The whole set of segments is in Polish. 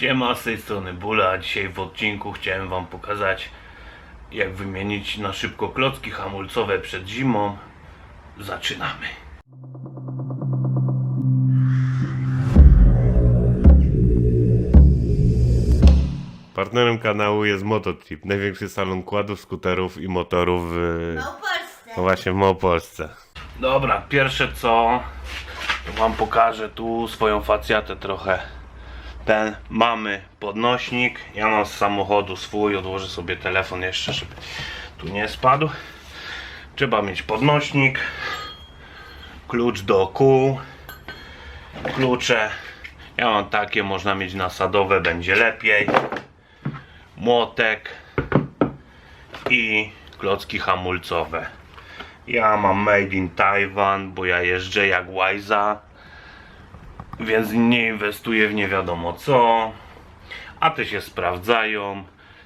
Siema, z tej strony Bula, a dzisiaj w odcinku chciałem wam pokazać jak wymienić na szybko klocki hamulcowe przed zimą. Zaczynamy. Partnerem kanału jest Mototrip, największy salon kładów, skuterów i motorów w, No Polsce. no właśnie w Małopolsce. Dobra, pierwsze co to wam pokażę tu swoją facjatę trochę. Ten mamy podnośnik. Ja mam z samochodu swój, odłożę sobie telefon jeszcze, żeby tu nie spadł. Trzeba mieć podnośnik, klucz do kół, klucze. Ja mam takie, można mieć nasadowe, będzie lepiej. Młotek i klocki hamulcowe. Ja mam made in Taiwan, bo ja jeżdżę jak łajza, więc nie inwestuję w nie wiadomo co. A te się sprawdzają.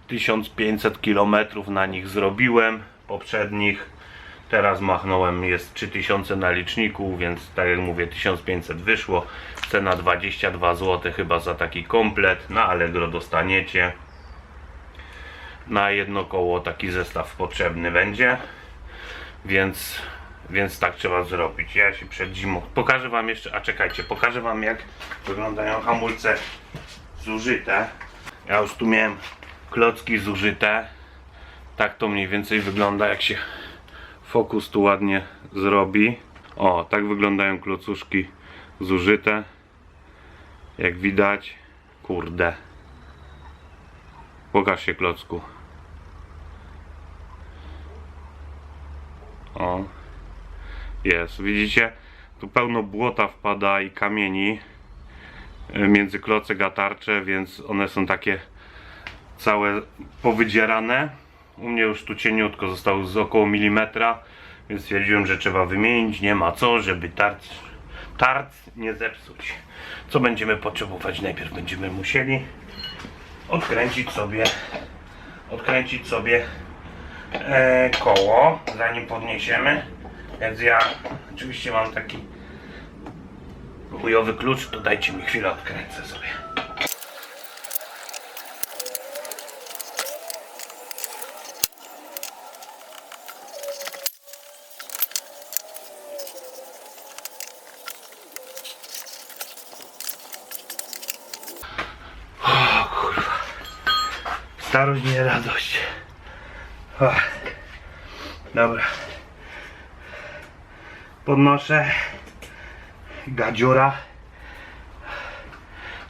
1500 km na nich zrobiłem poprzednich. Teraz machnąłem, jest 3000 na liczniku, więc tak jak mówię, 1500 wyszło. Cena 22 zł chyba za taki komplet. Na Allegro dostaniecie. Na jedno koło taki zestaw potrzebny będzie więc, więc tak trzeba zrobić. Ja się przed zimą pokażę wam jeszcze, a czekajcie, pokażę wam jak wyglądają hamulce zużyte. Ja już tu miałem klocki zużyte. Tak to mniej więcej wygląda jak się fokus tu ładnie zrobi. O, tak wyglądają klocuszki zużyte. Jak widać, kurde. Pokaż się klocku. O. Jest, widzicie? Tu pełno błota wpada i kamieni y, między klocek a tarcze, więc one są takie całe powydzierane. U mnie już tu cieniutko zostało z około milimetra, więc stwierdziłem, że trzeba wymienić. Nie ma co, żeby tarc, tarc nie zepsuć. Co będziemy potrzebować? Najpierw będziemy musieli odkręcić sobie odkręcić sobie e, koło, zanim podniesiemy. Więc ja oczywiście mam taki chujowy klucz, to dajcie mi chwilę, odkręcę sobie. O kurwa. Starość nie radość. Dobra. Podnoszę gadziura.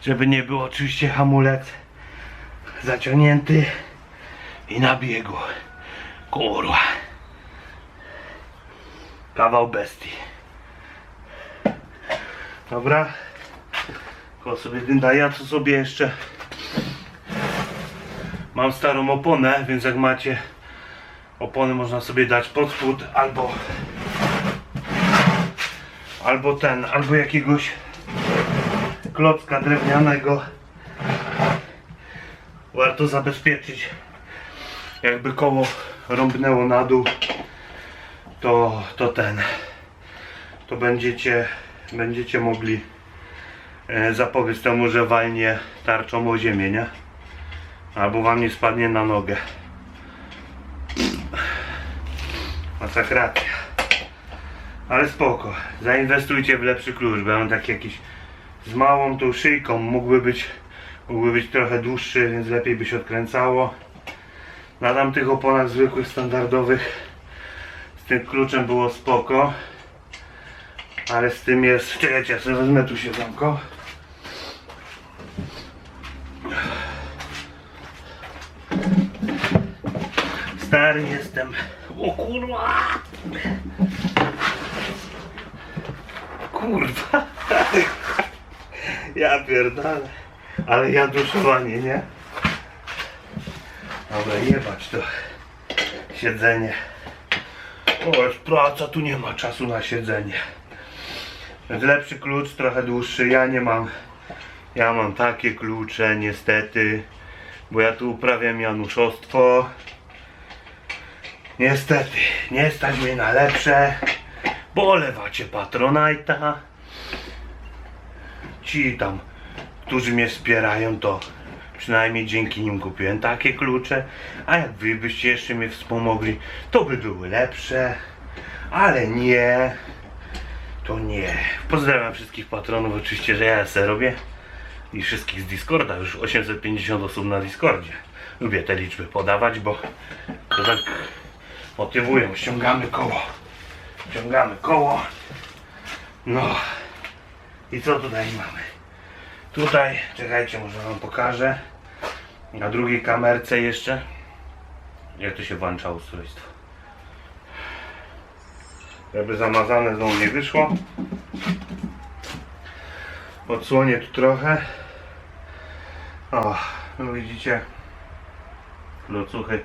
Żeby nie było oczywiście hamulec zaciągnięty i na biegu. Kurwa. Kawał bestii. Dobra. Tylko sobie dynda. Ja tu sobie jeszcze mam starą oponę, więc jak macie opony można sobie dać pod spód albo albo ten, albo jakiegoś klocka drewnianego warto zabezpieczyć jakby koło rąbnęło na dół to, to ten to będziecie będziecie mogli e, zapobiec temu, że walnie tarczą o ziemię, nie? Albo wam nie spadnie na nogę. Masakracja. Ale spoko. Zainwestujcie w lepszy klucz. Bo mam taki jakiś z małą tą szyjką. Mógłby być, mógłby być trochę dłuższy, więc lepiej by się odkręcało. Na tamtych oponach zwykłych, standardowych z tym kluczem było spoko. Ale z tym jest... Czekajcie, ja sobie wezmę tu siedzonko. Stary jestem. O kurwa! Kurwa! Ja pierdolę. Ale ja duszowanie, nie? Dobra, jebać to siedzenie. O, jest praca, tu nie ma czasu na siedzenie. Więc lepszy klucz, trochę dłuższy. Ja nie mam. Ja mam takie klucze, niestety. Bo ja tu uprawiam januszostwo. Niestety, nie stać mnie na lepsze, bo olewacie Patronite'a. Ci tam którzy mnie wspierają, to przynajmniej dzięki nim kupiłem takie klucze. A jak wy byście jeszcze mnie wspomogli, to by były lepsze. Ale nie, to nie. Pozdrawiam wszystkich patronów, oczywiście, że ja se robię. I wszystkich z Discorda, już 850 osób na Discordzie. Lubię te liczby podawać, bo to tak motywują. Ściągamy koło. Ściągamy koło. No. I co tutaj mamy? Tutaj, czekajcie, może wam pokażę. Na drugiej kamerce jeszcze. Jak to się włącza ustrojstwo? Jakby zamazane znowu nie wyszło. Odsłonię tu trochę. O, no widzicie. Klocuchy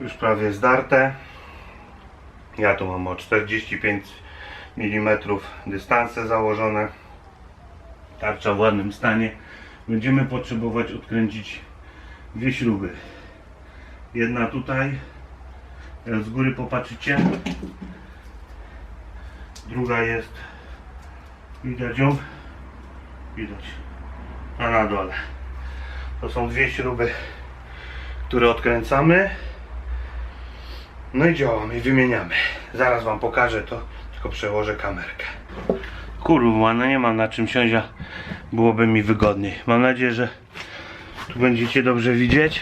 już prawie zdarte. Ja tu mam o 45 mm dystanse założone. Tarcza w ładnym stanie. Będziemy potrzebować odkręcić dwie śruby. Jedna tutaj, jak z góry popatrzycie. Druga jest, widać ją? Widać. A na dole. To są dwie śruby, które odkręcamy. No i działamy, wymieniamy. Zaraz wam pokażę to, tylko przełożę kamerkę. Kurwa, no nie mam na czym siąść, a byłoby mi wygodniej. Mam nadzieję, że tu będziecie dobrze widzieć.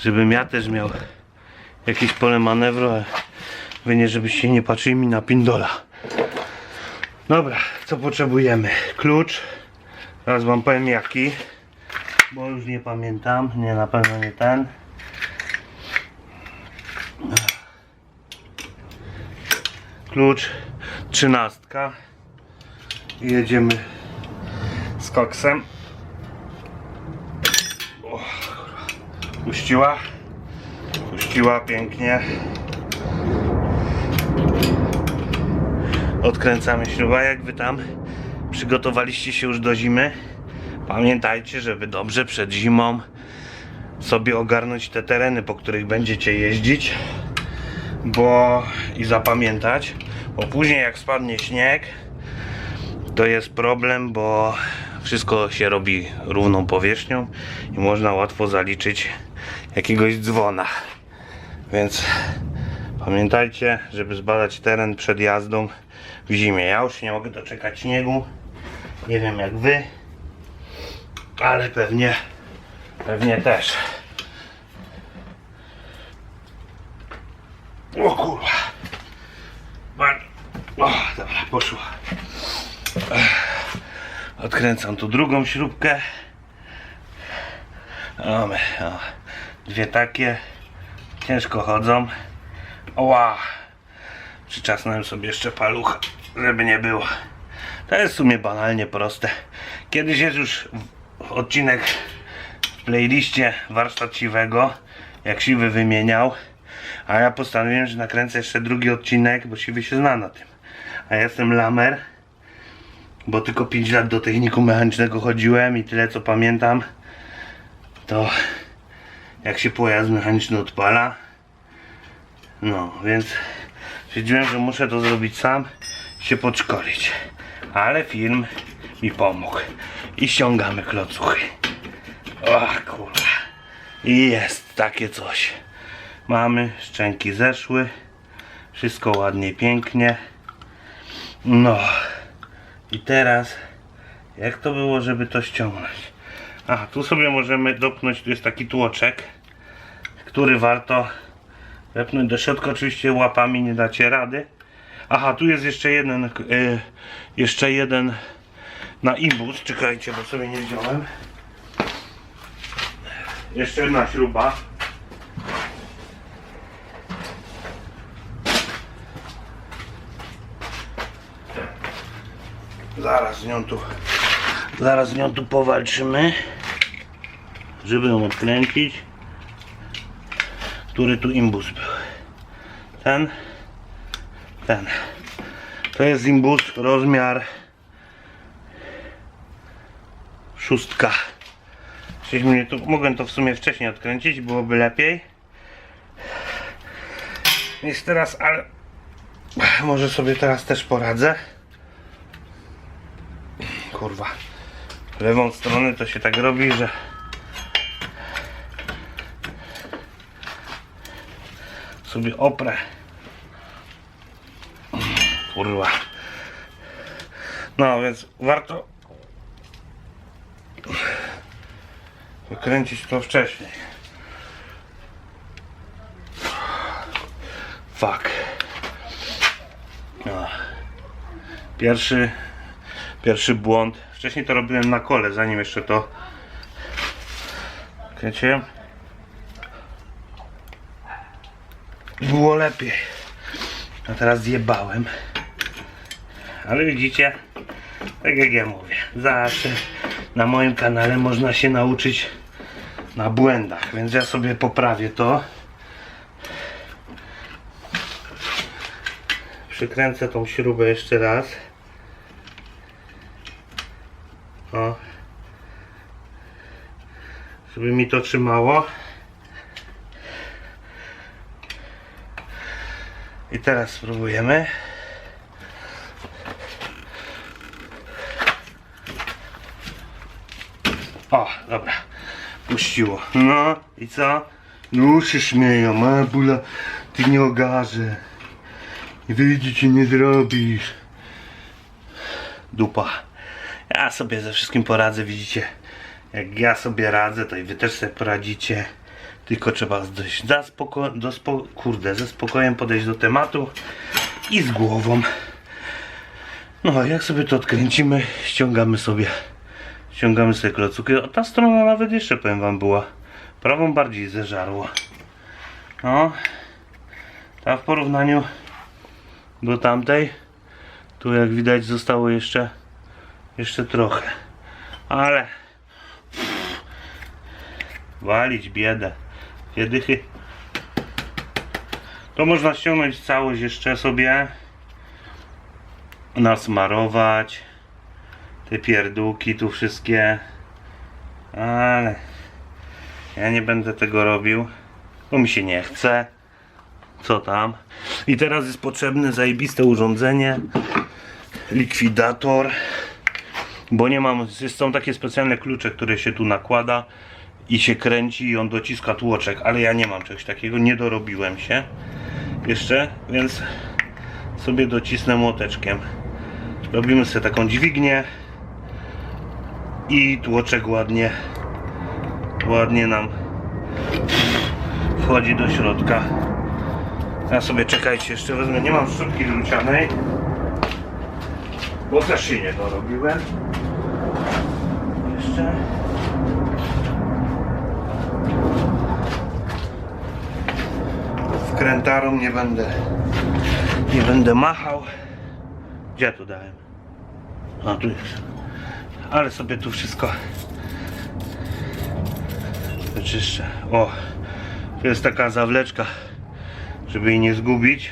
Żebym ja też miał jakieś pole manewru, ale wy nie żebyście nie patrzyli mi na pindola. Dobra, co potrzebujemy? Klucz. Teraz wam powiem jaki. Bo już nie pamiętam. Nie, na pewno nie ten. Klucz. Trzynastka. Jedziemy z koksem. O. Puściła. Puściła pięknie. Odkręcamy śruba, jak wy tam przygotowaliście się już do zimy. Pamiętajcie, żeby dobrze przed zimą sobie ogarnąć te tereny, po których będziecie jeździć. Bo i zapamiętać, bo później jak spadnie śnieg, to jest problem, bo wszystko się robi równą powierzchnią i można łatwo zaliczyć jakiegoś dzwona. Więc pamiętajcie, żeby zbadać teren przed jazdą w zimie. Ja już nie mogę doczekać śniegu. Nie wiem jak wy, ale pewnie, pewnie też. O kurwa. O, dobra, poszło. Odkręcam tu drugą śrubkę. Mamy o, dwie takie. Ciężko chodzą. Oła. Przyczasnąłem sobie jeszcze paluch, żeby nie było. To jest w sumie banalnie proste. Kiedyś jest już odcinek w playliście warsztat siwego, jak siwy wymieniał. A ja postanowiłem, że nakręcę jeszcze drugi odcinek, bo siwy się zna na tym. A ja jestem lamer, bo tylko 5 lat do techniku mechanicznego chodziłem i tyle co pamiętam, to jak się pojazd mechaniczny odpala, no więc stwierdziłem, że muszę to zrobić sam, się podszkolić. Ale film mi pomógł. I ściągamy klocuchy. O kurwa. I jest takie coś. Mamy, szczęki zeszły. Wszystko ładnie, pięknie. No. I teraz, jak to było, żeby to ściągnąć? A, tu sobie możemy dopnąć, tu jest taki tłoczek, który warto wepnąć do środka. Oczywiście łapami nie dacie rady. Aha, tu jest jeszcze jeden, y, jeszcze jeden na imbus. Czekajcie, bo sobie nie wziąłem. Jeszcze jedna śruba. Zaraz z nią tu, zaraz z nią tu powalczymy, żeby ją odkręcić. Który tu imbus był? Ten? Ten. To jest imbus rozmiar szóstka. Czyli mnie tu, mogłem to w sumie wcześniej odkręcić, byłoby lepiej. Jest teraz, ale może sobie teraz też poradzę. Kurwa. Lewą stronę to się tak robi, że sobie oprę. Kurwa. No więc warto wykręcić to wcześniej. Fuck. No. Pierwszy, pierwszy błąd. Wcześniej to robiłem na kole, zanim jeszcze to kręciłem. Było lepiej. A teraz zjebałem. Ale widzicie, tak jak ja mówię, zawsze na moim kanale można się nauczyć na błędach, więc ja sobie poprawię to. Przykręcę tą śrubę jeszcze raz. O. Żeby mi to trzymało. I teraz spróbujemy. O, dobra. Puściło. No i co? No się śmieją, a bula, ty nie ogarze. Wyjdzie ci nie zrobisz. Dupa. Ja sobie ze wszystkim poradzę, widzicie. Jak ja sobie radzę, to i wy też sobie poradzicie. Tylko trzeba dość za spoko do spo kurde, ze spokojem podejść do tematu i z głową. No, jak sobie to odkręcimy, ściągamy sobie ściągamy sobie klocuki. A ta strona nawet jeszcze, powiem wam, była prawą bardziej zeżarło. No, ta w porównaniu do tamtej, tu jak widać zostało jeszcze jeszcze trochę. Ale walić biedę. Dwie dychy. To można ściągnąć całość jeszcze sobie. Nasmarować. Te pierdółki tu wszystkie. Ale ja nie będę tego robił bo mi się nie chce. Co tam? I teraz jest potrzebne zajebiste urządzenie. Likwidator bo nie mam, są takie specjalne klucze, które się tu nakłada i się kręci i on dociska tłoczek, ale ja nie mam czegoś takiego, nie dorobiłem się jeszcze, więc sobie docisnę młoteczkiem. Robimy sobie taką dźwignię i tłoczek ładnie ładnie nam wchodzi do środka. Ja sobie czekajcie, jeszcze wezmę, nie mam szczotki drucianej, bo też się nie dorobiłem. Jeszcze. Wkrętarą nie będę nie będę machał. Gdzie tu dałem? A tu jest. Ale sobie tu wszystko wyczyszczę. O, to jest taka zawleczka, żeby jej nie zgubić.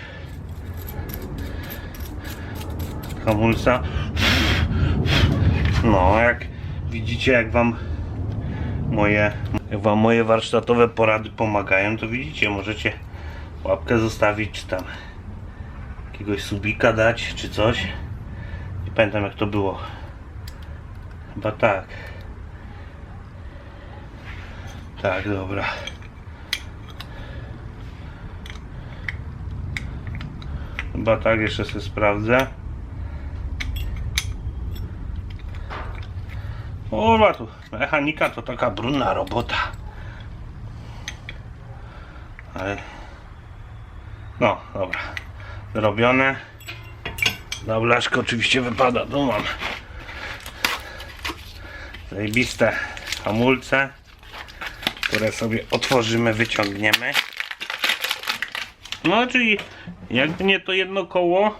Hamulca. No, jak widzicie, jak wam moje, jak wam moje warsztatowe porady pomagają, to widzicie, możecie łapkę zostawić, czy tam jakiegoś subika dać, czy coś. Nie pamiętam jak to było. Chyba tak. Tak, dobra. Chyba tak, jeszcze sobie sprawdzę. O, tu mechanika to taka brudna robota. Ale... No, dobra. Zrobione. Na blaszkę oczywiście wypada. Tu mam zajebiste hamulce, które sobie otworzymy, wyciągniemy. No, czyli jakby nie to jedno koło,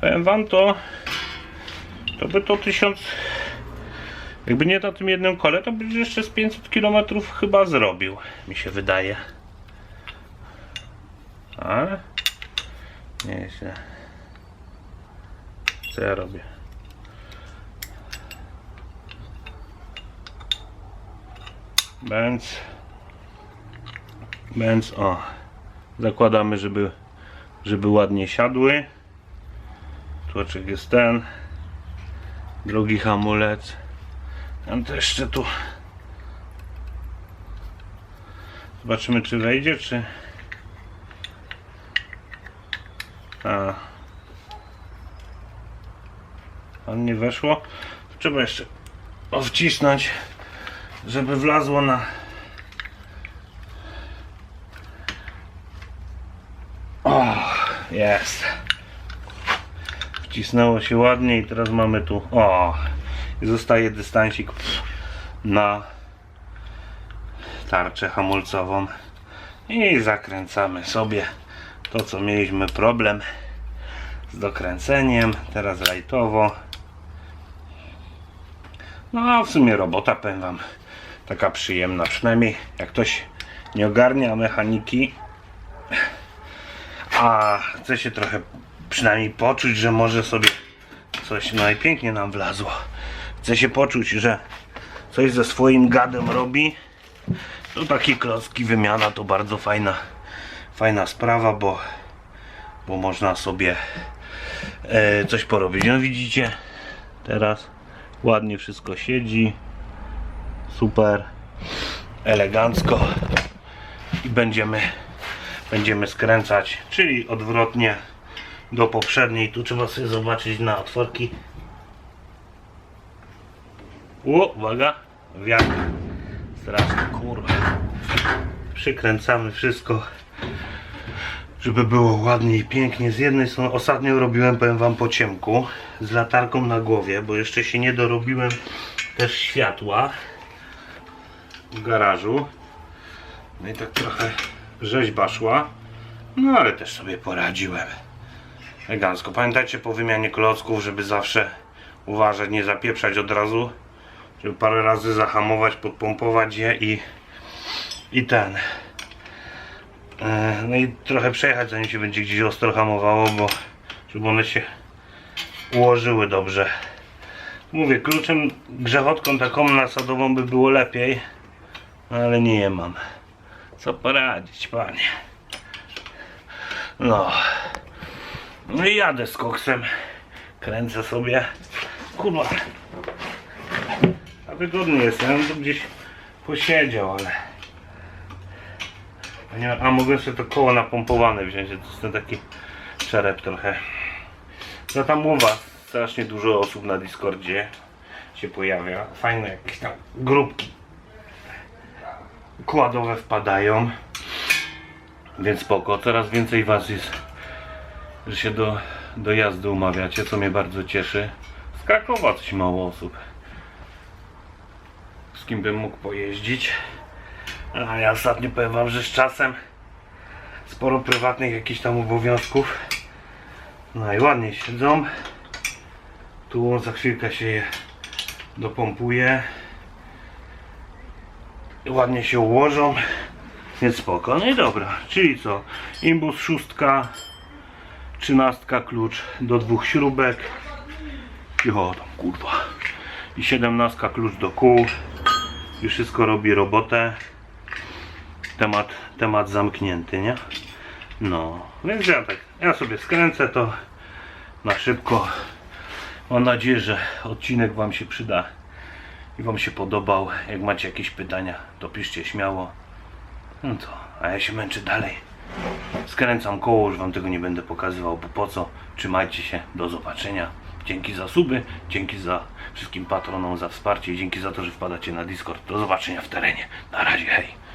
powiem wam to, to by to tysiąc, jakby nie na tym jednym kole, to by jeszcze z 500 km chyba zrobił, mi się wydaje. Ale nieźle. Co ja robię? Bęc. Bęc, o. Zakładamy, żeby, żeby ładnie siadły. Tłoczek jest ten. Drugi hamulec. Tam to jeszcze tu. Zobaczymy czy wejdzie, czy... A. On nie weszło. Trzeba jeszcze wcisnąć, żeby wlazło na... O, jest. Wcisnęło się ładnie i teraz mamy tu. O, zostaje dystansik na tarczę hamulcową. I zakręcamy sobie to, co mieliśmy problem z dokręceniem. Teraz lajtowo. No, a w sumie robota, powiem Wam, taka przyjemna. Przynajmniej jak ktoś nie ogarnia mechaniki, a chce się trochę przynajmniej poczuć, że może sobie coś najpięknie nam wlazło. Chce się poczuć, że coś ze swoim gadem robi. To takie klocki wymiana to bardzo fajna, fajna sprawa, bo, bo można sobie e, coś porobić. No widzicie, teraz ładnie wszystko siedzi. Super, elegancko i będziemy będziemy skręcać, czyli odwrotnie do poprzedniej. Tu trzeba sobie zobaczyć na otworki. O, uwaga, wiatr. Straszny, kurwa. Przykręcamy wszystko, żeby było ładnie i pięknie. Z jednej strony, ostatnio robiłem, powiem wam, po ciemku, z latarką na głowie, bo jeszcze się nie dorobiłem też światła w garażu. No i tak trochę rzeźba szła. No ale też sobie poradziłem. Elegancko. Pamiętajcie po wymianie klocków, żeby zawsze uważać, nie zapieprzać od razu. Żeby parę razy zahamować, podpompować je i, i ten. E, No i trochę przejechać, zanim się będzie gdzieś ostro hamowało, bo żeby one się ułożyły dobrze. Mówię, kluczem grzechotką taką nasadową by było lepiej, ale nie je mam. Co poradzić, panie? No. No i jadę z koksem. Kręcę sobie. Kurwa. Wygodny jest. Ja bym tu gdzieś posiedział, ale... A, nie, a sobie to koło napompowane wziąć. To jest ten taki czerep trochę. No tam mowa. Strasznie dużo osób na Discordzie się pojawia. Fajne jakieś tam grupki kładowe wpadają. Więc spoko. Coraz więcej was jest, że się do, do jazdy umawiacie, co mnie bardzo cieszy. Z Krakowa coś mało osób. Z kim bym mógł pojeździć. A ja ostatnio powiem wam, że z czasem sporo prywatnych jakichś tam obowiązków. No i ładnie siedzą. Tu za chwilkę się je dopompuje. Ładnie się ułożą. Więc spoko, no i dobra czyli co, imbus szóstka trzynastka klucz do dwóch śrubek. I o tam kurwa. I siedemnastka klucz do kół i wszystko robi robotę temat, temat zamknięty, nie? no, więc ja tak ja sobie skręcę to na szybko mam nadzieję, że odcinek wam się przyda i Wam się podobał. Jak macie jakieś pytania, to piszcie śmiało. No to, a ja się męczę dalej. Skręcam koło, już Wam tego nie będę pokazywał, bo po co? Trzymajcie się, do zobaczenia. Dzięki za suby, dzięki za wszystkim patronom za wsparcie i dzięki za to, że wpadacie na Discord. Do zobaczenia w terenie. Na razie, hej.